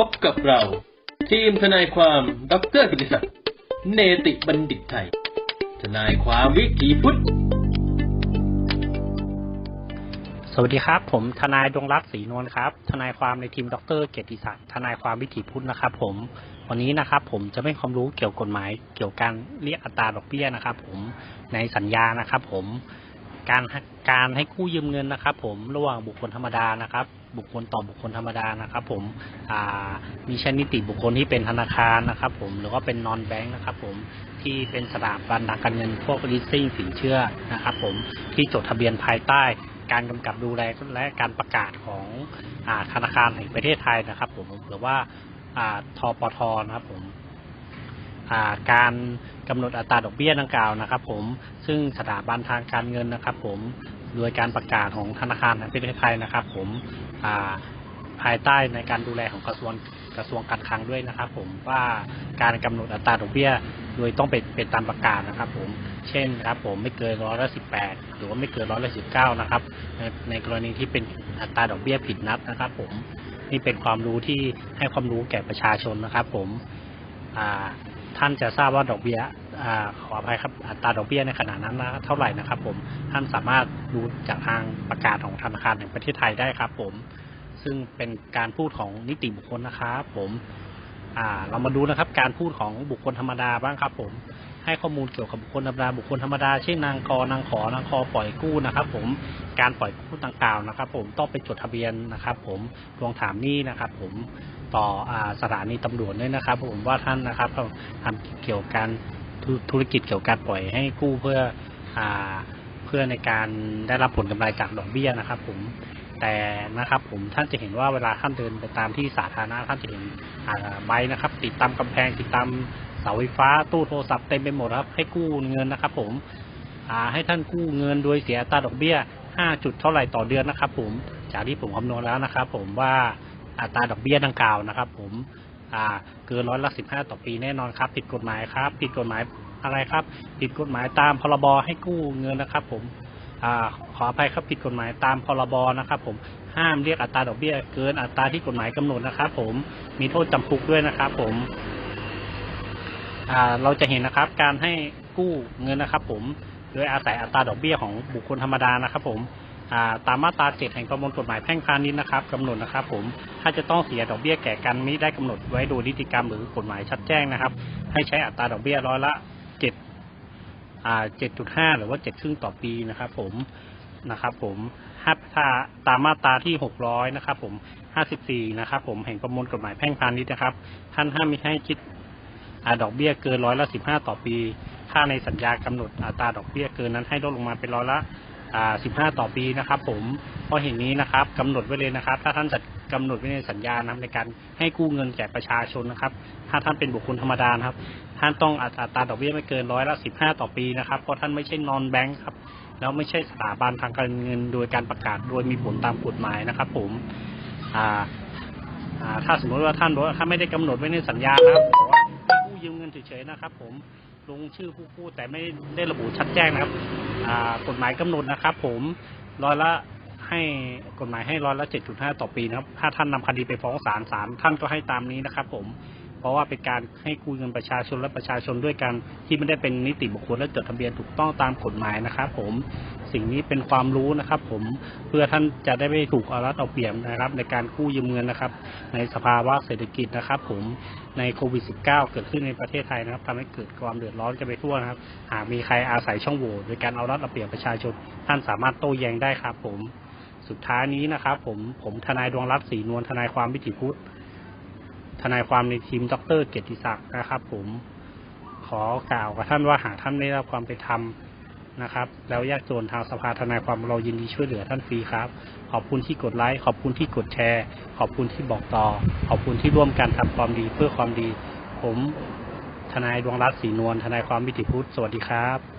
พบกับเรา ทีมทนายความดรกิติศักดิ์เนติบัณฑิตไทย ทนายความวิถีพุทธ สวัสดีครับ ผมทนายดวงรัตน์ศรีนวลครับ ทนายความในทีมดรเกียรติศักดิ์ทนายความวิถีพุทธนะครับ ผมวันนี้นะครับ ผมจะไม่ความรู้เกี่ยวกับกฎหมาย เกี่ยวกับการเรียกอัตราดอกเบี้ยนะครับ ผมในสัญญานะครับ ผม การการให้กู้ยืมเงินนะครับ ผมระหว่างบุคคลธรรมดานะครับ บุคคลต่อบุคคลธรรมดานะครับ ผมมีชั้นนิติบุคคลที่เป็นธนาคารนะครับ ผมหรือว่าเป็นนอนแบงค์นะครับ ผมที่เป็นสถาบันทางการเงินพวก leasing สินเชื่อนะครับ ผมที่จดทะเบียนภายใต้การกำกับดูแลและการประกาศของธนาคารแห่งประเทศไทยนะครับ ผมหรือว่าทปทนะครับผม การกำหนดอัตราดอกเบี้ยดังกล่าวนะครับ ผมซึ่งสถาบันทางการเงินนะครับ ผมโดยการประกาศของธนาคารแห่งประเทศไทยนะครับ ผมาภายใต้ในการดูแลของกระทรวงกระทรวงการคลังด้วยนะครับ ผมว่าการกำหนดอัตราดอกเบี้ยโดยต้องเป็นเป็นตามประกาศนะครับ ผม เช่นครับ ผมไม่เกินร้อยละสิบแปดหรือว่าไม่เกินร้อยละสิบเก้านะครับ ในในกรณีที่เป็นอัตราดอกเบี้ยผิดนัดนะครับ ผมนี่เป็นความรู้ที่ให้ความรู้แก่ประชาชนนะครับ ผมอ่า ท่านจะทราบว่าดอกเบี้ยอขออภัยครับอัตราดอกเบี้ยในขณะนั้นเท่าไหร่นะครับ ผมท่านสามารถดูจากทางประกาศของธนาคารแห่งประเทศไทยได้ครับ ผม ซึ่งเป็นการพูดของนิติบุคคลนะครับผมอ่าเรามาดูนะครับ การพูดของบุคคลธรรมดาบ้างครับ ผม ให้ข้อมูลเกี่ยวกับบุคคลธรรมดาบุคคลธรรมดาเช่นนางกนางขอนางคอปล่อยกู้นะครับ ผมการปล่อยกู้ต่างๆนะครับ ผมต้องไปจดทะเบียนนะครับ ผมทวงถามหนี้นะครับ ผมต่อสถานีตำรวจด้วยนะครับ ผมว่าท่านนะครับทำเกี่ยวกับการธุรกิจเกี่ยวกับการปล่อยให้กู้เพื่ออเพื่อในการได้รับผลกำไรจากดอกเบี้ยนะครับ ผมแต่นะครับผมท่านจะเห็นว่าเวลาท่านเดินไปตามที่สาธารณะท่านจะเห็นใบนะครับ ติดตามกำแพงติดตาม เสาไฟฟ้าตู้โทรศัพท์เต็มไปหมดครับ ให้กู้เงินนะครับ ผมอ่าให้ท่านกู้เงินโดยเสียอัตราดอกเบี้ย 5 จุดเท่าไหร่ต่อเดือนนะครับ ผมจากที่ผมคำนวณแล้วนะครับ ผมว่าอัตราดอกเบี้ยดังกล่าวนะครับ ผมอ่าเกินร้อยละ15ต่อปีแน่นอนครับ ผิดกฎหมายครับ ผิดกฎหมายอะไรครับ ผิดกฎหมายตามพรบให้กู้เงินนะครับ ผมอ่าขออภัยครับผิดกฎหมายตามพรบนะครับ ผมห้ามเรียกอัตราดอกเบี้ย เกินอัตราที่กฎหมายกำหนดนะครับ ผมมีโทษจำคุกด้วยนะครับ ผม เราจะเห็นนะครับการให้กู้เงินนะครับ ผมโดยอาศัยอัตราดอกเบี้ยของบุคคลธรรมดานะครับ ผมาตามมาตราเจ็ดแห่งประมวลกฎหมายแพ่งพาณิชย์นะครับกำหนดนะครับ ผมถ้าจะต้องเสียดอกเบี้ยแก่กันมิได้กำหนดไว้โดยนิติกรรมหรือกฎหมายชัดแจ้งนะครับ ให้ใช้อัตราดอกเบี้ยร้อยละเจ็ดเจ็ดจุดห้าหรือว่าเจ็ดครึ่งต่อปีนะครับ ผมนะครับ ผมถ้าถ้าตามมาตราที่หกร้อยนะครับ ผมห้าสิบสี่นะครับ ผมแห่งประมวลกฎหมายแพ่งพาณิชย์นะครับ ท่านห้ามม่ให้คิด ดอกเบี้ยเกินร้อยละสิบห้าต่อปี ถ้าในสัญญากำหนดอัตราดอกเบี้ยเกินนั้นให้ลดลงมาเป็นร้อยละสิบห้าต่อปีนะครับ ผมเพราะเห็นนี้นะครับกำหนดไว้เลยนะครับ ถ้าท่านจะกำหนดไว้ในสัญญานะครับในการให้กู้เงินแก่ประชาชนนะครับ ถ้าท่านเป็นบุคคลธรรมดานะครับ ท่านต้องอัตราดอกเบี้ยไม่เกินร้อยละสิบห้าต่อปีนะครับ เพราะท่านไม่ใช่นอนแบงค์ครับแล้วไม่ใช่สถาบันทางการเงินโดยการประกาศโดยมีผลตามกฎหมายนะครับ ผมอ่าถ้าสมมติว่าท่านบอกว่าถ้าไม่ได้กำหนดไว้ในสัญญานะครับ ยืมเงินเฉยๆนะครับ ผมลงชื่อผู้กู้แต่ไม่ได้ระบุชัดแจ้งนะครับกฎหมายกำหนดนะครับ ผมร้อยละให้กฎหมายให้ร้อยละเจ็ดจุดห้าต่อปีนะครับ ถ้าท่านนำคดีไปฟ้องศาลศาลท่านก็ให้ตามนี้นะครับ ผม เพราะว่าเป็นการให้กู้เงินประชาชนและประชาชนด้วยกันที่ไม่ได้เป็นนิติบุคคลและจดทะเบียนถูกต้องตามกฎหมายนะครับ ผมสิ่งนี้เป็นความรู้นะครับ ผมเพื่อท่านจะได้ไม่ถูกเอารัดเอาเปรียบนะครับ ในการกู้ยืมเงินนะครับ ในสภาวะเศรษฐกิจนะครับ ผมในโควิด -19 เกิดขึ้นในประเทศไทยนะครับทำให้เกิดความเดือดร้อนกันไปทั่วนะครับ หากมีใครอาศัยช่องโหว่โดยการเอารัดเอาเปรียบประชาชน ท่านสามารถโต้แย้งได้ครับ ผม สุดท้ายนี้นะครับ ผมผมทนายดวงรัตน์ศรีนวลทนายความวิถีพุทธ ทนายความในทีมดร เกียรติศักดิ์นะครับ ผมขอกล่าวกับท่านว่าหากท่านได้รับความเป็นธรรมนะครับ แล้วยากจนทางสภาทนายความเรายินดีช่วยเหลือท่านฟรีครับ ขอบคุณที่กดไลค์ขอบคุณที่กดแชร์ ขอบคุณที่บอกต่อ ขอบคุณที่ร่วมกันทำความดีเพื่อความดี ผมทนายดวงรัตน์ศรีนวลทนายความวิถีพุทธสวัสดีครับ